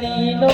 નો